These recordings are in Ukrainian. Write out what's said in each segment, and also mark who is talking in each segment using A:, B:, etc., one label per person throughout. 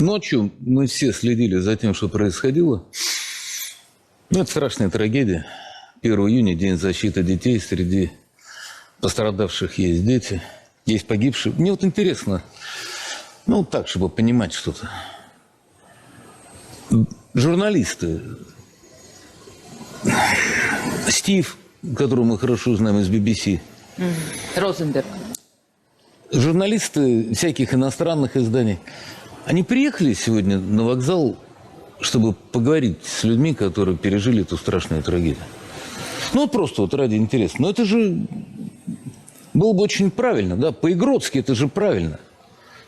A: Ночью мы все следили за тем, что происходило. Ну, это страшная трагедия. 1 июня, День защиты детей. Среди пострадавших есть дети, есть погибшие. Мне вот интересно, ну, так, чтобы понимать что-то. Журналисты. Стив, которого мы хорошо знаем из BBC.
B: Розенберг.
A: Журналисты всяких иностранных изданий, они приехали сегодня на вокзал, чтобы поговорить с людьми, которые пережили эту страшную трагедию. Ну, вот просто вот ради интереса. Но это же было бы очень правильно, да, по-игротски это же правильно.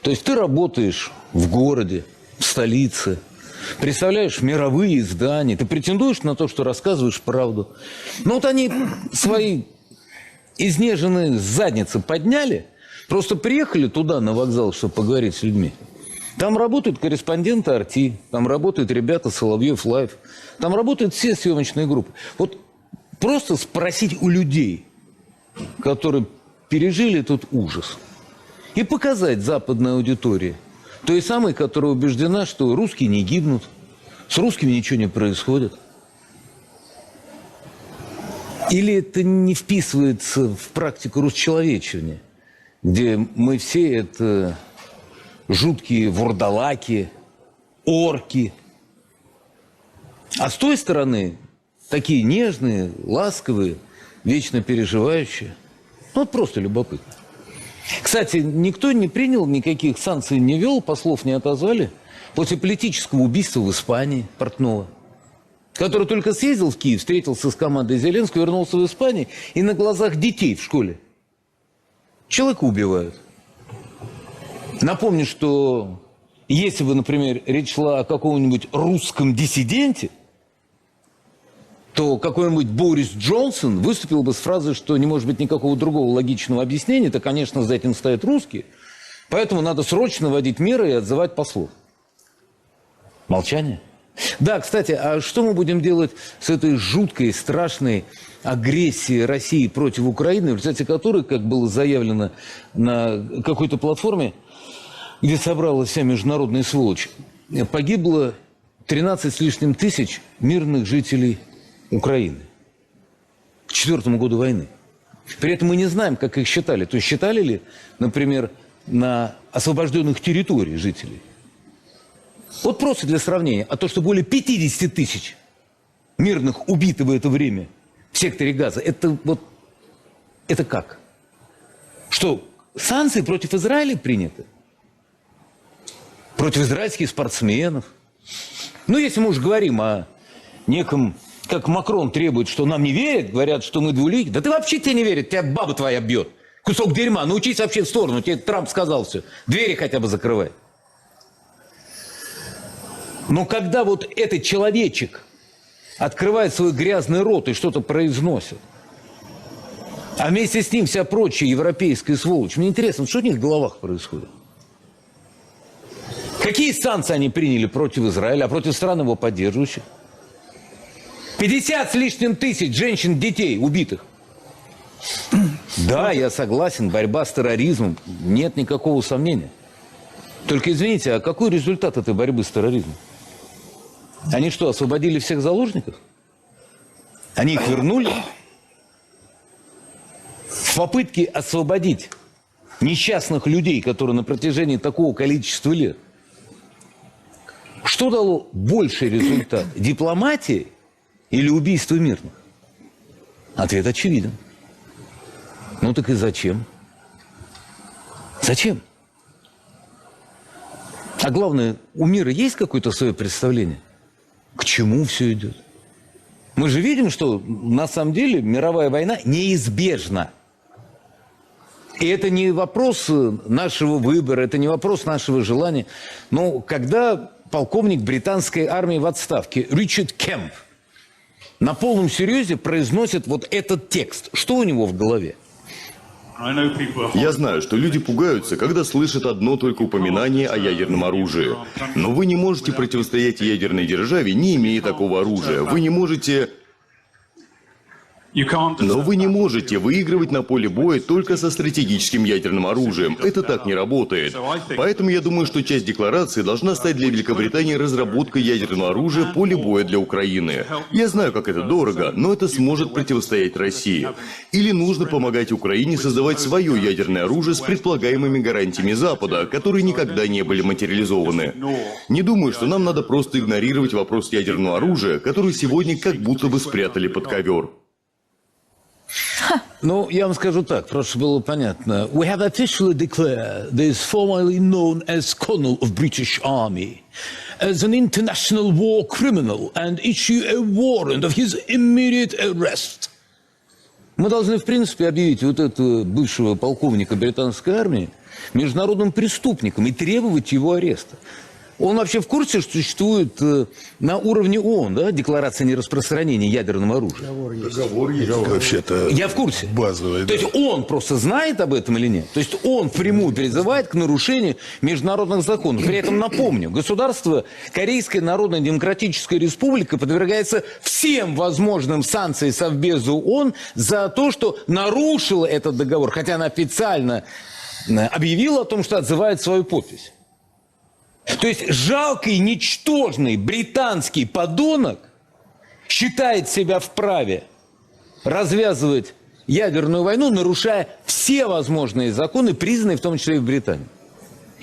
A: То есть ты работаешь в городе, в столице, представляешь мировые издания, ты претендуешь на то, что рассказываешь правду. Но вот они свои изнеженные задницы подняли, просто приехали туда, на вокзал, чтобы поговорить с людьми. Там работают корреспонденты Арти, там работают ребята Соловьев Лайф, там работают все съемочные группы. Вот просто спросить у людей, которые пережили этот ужас, и показать западной аудитории, той самой, которая убеждена, что русские не гибнут, с русскими ничего не происходит. Или это не вписывается в практику расчеловечивания, где мы все это жуткие вурдалаки, орки. А с той стороны такие нежные, ласковые, вечно переживающие. Ну, вот просто любопытно. Кстати, никто не принял никаких санкций, не вел, послов не отозвали после политического убийства в Испании Портнова, который только съездил в Киев, встретился с командой Зеленского, вернулся в Испанию и на глазах детей в школе человека убивают. Напомню, что если бы, например, речь шла о каком-нибудь русском диссиденте, то какой-нибудь Борис Джонсон выступил бы с фразой, что не может быть никакого другого логичного объяснения, то, конечно, за этим стоят русские, поэтому надо срочно вводить меры и отзывать послов. Молчание. Да, кстати, а что мы будем делать с этой жуткой, страшной агрессией России против Украины, в результате которой, как было заявлено на какой-то платформе, где собралась вся международная сволочь, погибло 13 с лишним тысяч мирных жителей Украины к четвертому году войны. При этом мы не знаем, как их считали. То есть считали ли, например, на освобожденных территориях жителей? Вот просто для сравнения. А то, что более 50 тысяч мирных убиты в это время в секторе газа, это вот, это как? Что, санкции против Израиля приняты? Против израильских спортсменов? Ну, если мы уж говорим о неком, как Макрон требует, что нам не верят, говорят, что мы двулики. Да ты вообще тебе не верят, тебя баба твоя бьет. Кусок дерьма, научись вообще в сторону. Тебе Трамп сказал все. Двери хотя бы закрывай. Но когда вот этот человечек открывает свой грязный рот и что-то произносит, а вместе с ним вся прочая европейская сволочь, мне интересно, что у них в головах происходит? Какие санкции они приняли против Израиля, а против стран его поддерживающих? 50 с лишним тысяч женщин, детей убитых. Да, я согласен, борьба с терроризмом, нет никакого сомнения. Только извините, а какой результат этой борьбы с терроризмом? Они что, освободили всех заложников? Они их вернули? В попытке освободить несчастных людей, которые на протяжении такого количества лет, что дало больший результат? Дипломатия или убийство мирных? Ответ очевиден. Ну так и зачем? Зачем? А главное, у мира есть какое-то свое представление? К чему все идет? Мы же видим, что на самом деле мировая война неизбежна. И это не вопрос нашего выбора, это не вопрос нашего желания. Но когда полковник британской армии в отставке Ричард Кемп на полном серьезе произносит вот этот текст, что у него в голове?
C: Я знаю, что люди пугаются, когда слышат одно только упоминание о ядерном оружии. Но вы не можете противостоять ядерной державе, не имея такого оружия. Вы не можете... Но вы не можете выигрывать на поле боя только со стратегическим ядерным оружием. Это так не работает. Поэтому я думаю, что часть декларации должна стать для Великобритании разработкой ядерного оружия поле боя для Украины. Я знаю, как это дорого, но это сможет противостоять России. Или нужно помогать Украине создавать свое ядерное оружие с предполагаемыми гарантиями Запада, которые никогда не были материализованы. Не думаю, что нам надо просто игнорировать вопрос ядерного оружия, который сегодня как будто бы спрятали под ковер.
A: Ну, я вам скажу так, просто было понятно. We have officially declared this formerly known as Colonel of British Army as an international war criminal and issue a warrant of his immediate arrest. Мы должны, в принципе, объявить вот этого бывшего полковника британской армии международным преступником и требовать его ареста. Он вообще в курсе, что существует э, на уровне ООН да, декларация нераспространения ядерного оружия?
D: Вообще-то
A: Я в курсе.
D: базовый.
A: То
D: да.
A: есть он просто знает об этом или нет? То есть он прямую призывает к нарушению международных законов. При этом напомню, государство Корейская Народно-Демократическая Республика подвергается всем возможным санкциям Совбезу ООН за то, что нарушила этот договор, хотя она официально э, объявила о том, что отзывает свою подпись. То есть жалкий, ничтожный британский подонок считает себя вправе развязывать ядерную войну, нарушая все возможные законы, признанные в том числе и в Британии.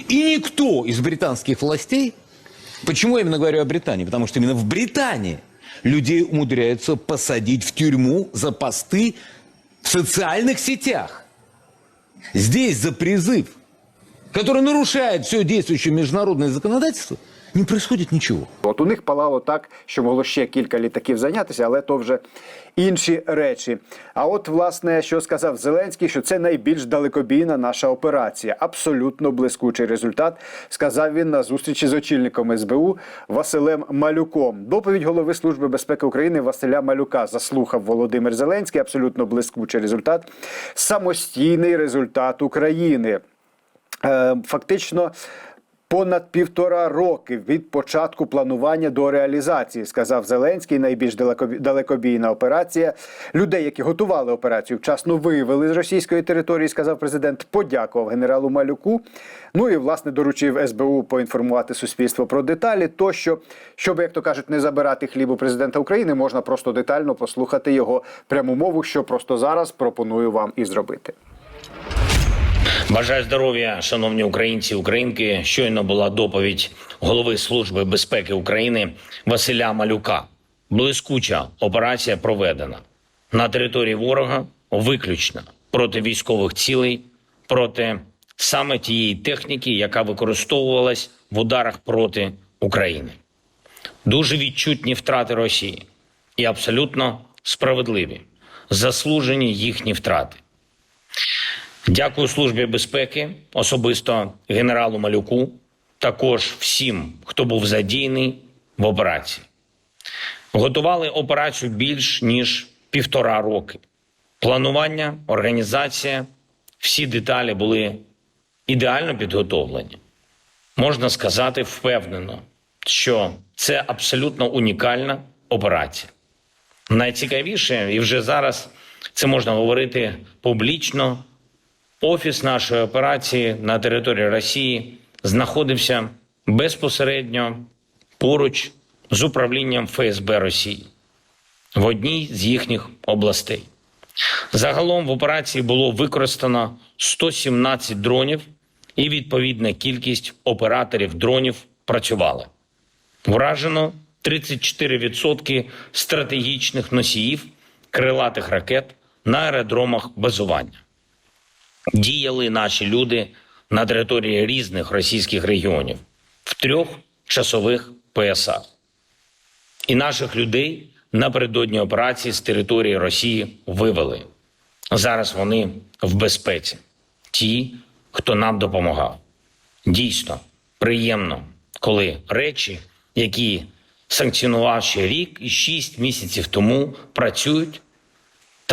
A: И никто из британских властей, почему я именно говорю о Британии? Потому что именно в Британии людей умудряются посадить в тюрьму за посты в социальных сетях. Здесь за призыв, который нарушает все действующее международное законодательство, не происходит ничего.
E: От у них палало так, що могло ще кілька літаків зайнятися, але то вже інші речі. А от, власне, що сказав Зеленський, що це найбільш далекобійна наша операція. Абсолютно блискучий результат, сказав він на зустрічі з очільником СБУ Василем Малюком. Доповідь голови Служби безпеки України Василя Малюка заслухав Володимир Зеленський. Абсолютно блискучий результат. Самостійний результат України. Е, Фактично. Понад півтора роки від початку планування до реалізації, сказав Зеленський. Найбільш далекобі- далекобійна операція. Людей, які готували операцію, вчасно виявили з російської території, сказав президент. Подякував генералу Малюку. Ну і власне доручив СБУ поінформувати суспільство про деталі. Тощо, щоб, як то кажуть, не забирати хліб у президента України, можна просто детально послухати його пряму мову, що просто зараз пропоную вам і зробити.
F: Бажаю здоров'я, шановні українці українки. Щойно була доповідь голови Служби безпеки України Василя Малюка. Блискуча операція проведена на території ворога, виключно проти військових цілей, проти саме тієї техніки, яка використовувалась в ударах проти України. Дуже відчутні втрати Росії і абсолютно справедливі, заслужені їхні втрати. Дякую Службі безпеки, особисто генералу Малюку, також всім, хто був задіяний в операції. Готували операцію більш ніж півтора роки. Планування, організація, всі деталі були ідеально підготовлені. Можна сказати впевнено, що це абсолютно унікальна операція. Найцікавіше, і вже зараз це можна говорити публічно. Офіс нашої операції на території Росії знаходився безпосередньо поруч з управлінням ФСБ Росії в одній з їхніх областей. Загалом в операції було використано 117 дронів, і відповідна кількість операторів дронів працювали. Вражено 34% стратегічних носіїв крилатих ракет на аеродромах базування діяли наші люди на території різних російських регіонів в трьох часових поясах. І наших людей напередодні операції з території Росії вивели. Зараз вони в безпеці. Ті, хто нам допомагав. Дійсно приємно, коли речі, які санкціонував ще рік і шість місяців тому, працюють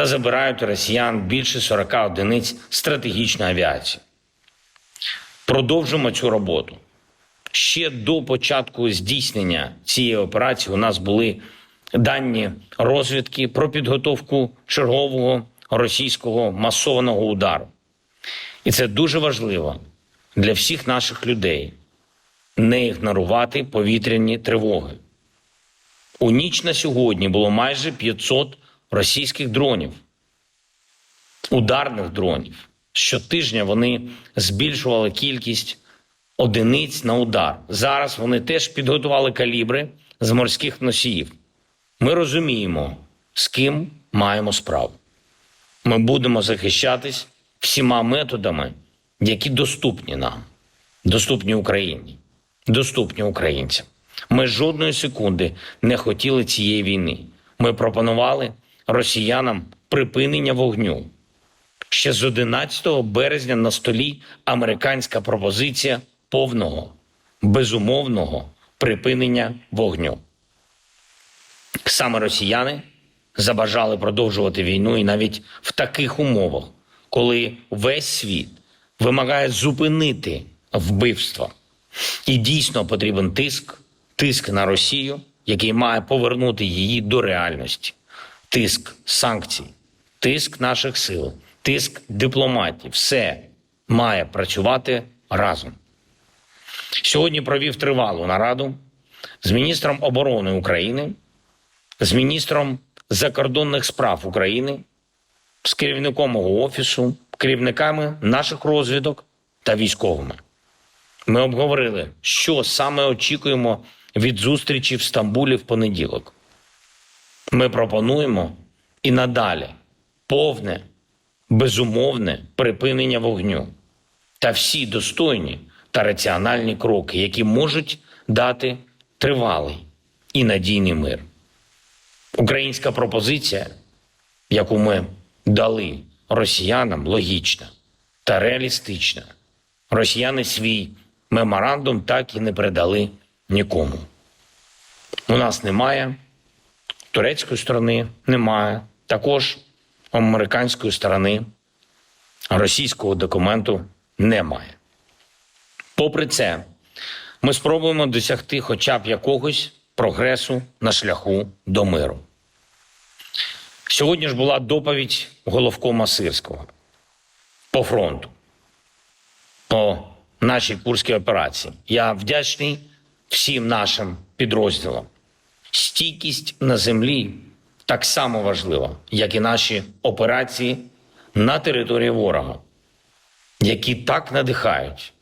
F: та забирають у росіян більше 40 одиниць стратегічної авіації. Продовжимо цю роботу. Ще до початку здійснення цієї операції у нас були дані розвідки про підготовку чергового російського масованого удару. І це дуже важливо для всіх наших людей не ігнорувати повітряні тривоги. У ніч на сьогодні було майже 500 російських дронів, ударних дронів. Щотижня вони збільшували кількість одиниць на удар. Зараз вони теж підготували калібри з морських носіїв. Ми розуміємо, з ким маємо справу. Ми будемо захищатись всіма методами, які доступні нам, доступні Україні, доступні українцям. Ми жодної секунди не хотіли цієї війни. Ми пропонували росіянам припинення вогню. Ще з 11 березня на столі американська пропозиція повного, безумовного припинення вогню. Саме росіяни забажали продовжувати війну і навіть в таких умовах, коли весь світ вимагає зупинити вбивство. І дійсно потрібен тиск, тиск на Росію, який має повернути її до реальності, тиск санкцій, тиск наших сил, тиск дипломатів. Все має працювати разом. Сьогодні провів тривалу нараду з міністром оборони України, з міністром закордонних справ України, з керівником мого офісу, керівниками наших розвідок та військовими. Ми обговорили, що саме очікуємо від зустрічі в Стамбулі в понеділок. Ми пропонуємо і надалі повне, безумовне припинення вогню та всі достойні та раціональні кроки, які можуть дати тривалий і надійний мир. Українська пропозиція, яку ми дали росіянам, логічна та реалістична. Росіяни свій меморандум так і не передали нікому. У нас немає, турецької сторони немає, також американської сторони російського документу немає. Попри це, ми спробуємо досягти хоча б якогось прогресу на шляху до миру. Сьогодні ж була доповідь головкома Сирського по фронту, по нашій курській операції. Я вдячний всім нашим підрозділам. Стійкість на землі так само важлива, як і наші операції на території ворога, які так надихають.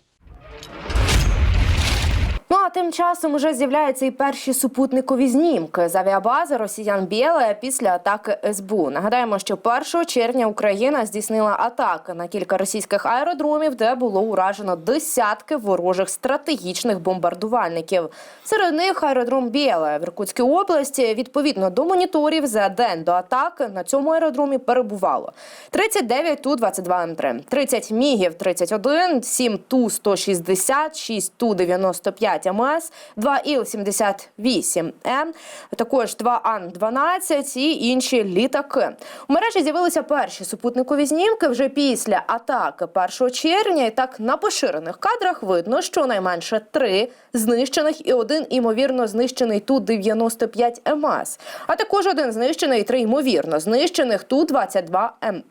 G: Ну а тим часом уже з'являються і перші супутникові знімки з авіабази росіян Біле після атаки СБУ. Нагадаємо, що 1 червня Україна здійснила атаки на кілька російських аеродромів, де було уражено десятки ворожих стратегічних бомбардувальників. Серед них аеродром Біле в Іркутській області. Відповідно до моніторів за день до атаки на цьому аеродромі перебувало 39 ту 22 М3, 30 мігів 31, 7 ту 160, 6 ту 95 МС, 2 Іл-78 М, також 2 Ан-12 і інші літаки. У мережі з'явилися перші супутникові знімки вже після атаки 1 червня. І так на поширених кадрах видно, що найменше три знищених і один імовірно знищений Ту-95 МС, а також один знищений і три ймовірно знищених Ту-22 М.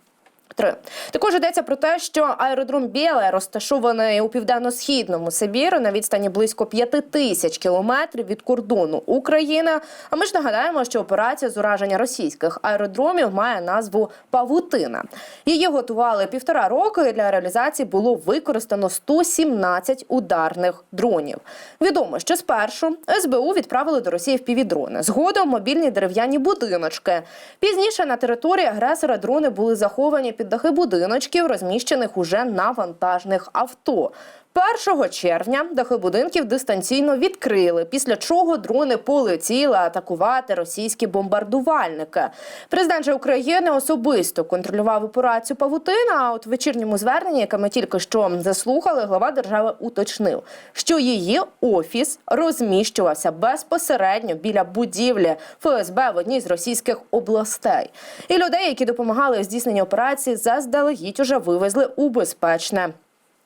G: Три також йдеться про те, що аеродром Біле розташований у південно-східному Сибіру на відстані близько 5 тисяч кілометрів від кордону України. А ми ж нагадаємо, що операція з ураження російських аеродромів має назву Павутина. Її готували півтора року. і Для реалізації було використано 117 ударних дронів. Відомо, що спершу СБУ відправили до Росії впівдрони. Згодом мобільні дерев'яні будиночки. Пізніше на території агресора дрони були заховані під дахи будиночків, розміщених уже на вантажних авто. 1 червня дахи будинків дистанційно відкрили, після чого дрони полетіли атакувати російські бомбардувальники. Президент же України особисто контролював операцію Павутина. А от в вечірньому зверненні, яке ми тільки що заслухали, глава держави уточнив, що її офіс розміщувався безпосередньо біля будівлі ФСБ в одній з російських областей. І людей, які допомагали у здійсненні операції, заздалегідь уже вивезли у безпечне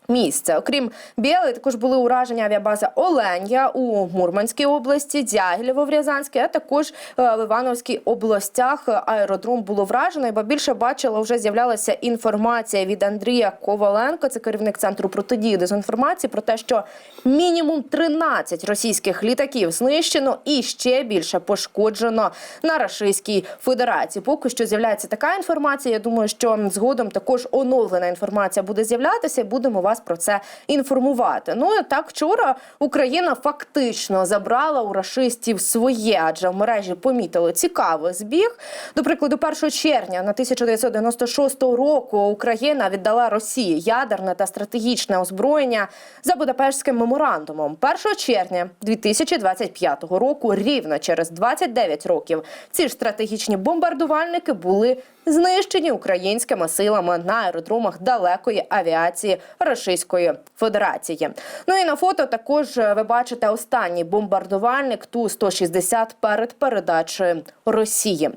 G: Місце, окрім Білої, також були ураження авіабази Оленя у Мурманській області, Дягілєво в Рязанській, а також е, в Івановській областях аеродром було вражено. Ба більше бачила, вже з'являлася інформація від Андрія Коваленко, це керівник центру протидії дезінформації, про те, що мінімум 13 російських літаків знищено і ще більше пошкоджено на Рашистській Федерації. Поки що з'являється така інформація. Я думаю, що згодом також оновлена інформація буде з'являтися. і Будемо вас про це інформувати. Ну так вчора Україна фактично забрала у рашистів своє, адже в мережі помітили цікавий збіг. До прикладу, 1 червня на 1996 року Україна віддала Росії ядерне та стратегічне озброєння за Будапештським меморандумом. 1 червня 2025 року, рівно через 29 років, ці ж стратегічні бомбардувальники були знищені українськими силами на аеродромах далекої авіації Російської Федерації. Ну і на фото також е, ви бачите останній бомбардувальник Ту 160 перед передачею Росії.